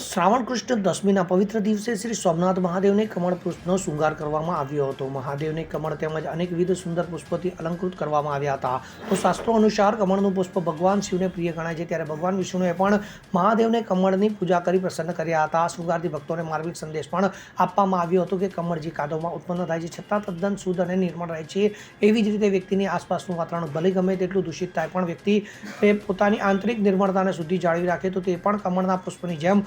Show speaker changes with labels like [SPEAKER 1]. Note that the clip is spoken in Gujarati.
[SPEAKER 1] શ્રાવણ કૃષ્ણ દશમીના પવિત્ર દિવસે શ્રી સોમનાથ મહાદેવને કમળ પુષ્પનો શૃંગાર કરવામાં આવ્યો હતો. મહાદેવને કમળ તેમજ અનેકવિધ સુંદર પુષ્પોથી અલંકૃત કરવામાં આવ્યા હતા. તો શાસ્ત્રો અનુસાર કમળનું પુષ્પ ભગવાન શિવને પ્રિય ગણાય છે. ત્યારે ભગવાન વિષ્ણુએ પણ મહાદેવને કમળની પૂજા કરી પ્રસન્ન કર્યા હતા. શૃંગારથી ભક્તોને માર્મિક સંદેશ પણ આપવામાં આવ્યો હતો કે કમળ જે કાદવમાં ઉત્પન્ન થાય છે છતાં તદ્દન શુદ્ધ અને નિર્મળ રહે છે. એવી જ રીતે વ્યક્તિની આસપાસનું વાતાવરણ ભલે ગમે તેટલું દૂષિત થાય, પણ વ્યક્તિ પોતાની આંતરિક નિર્મળતાને સુધી જાળવી રાખે તો તે પણ કમળના પુષ્પની જેમ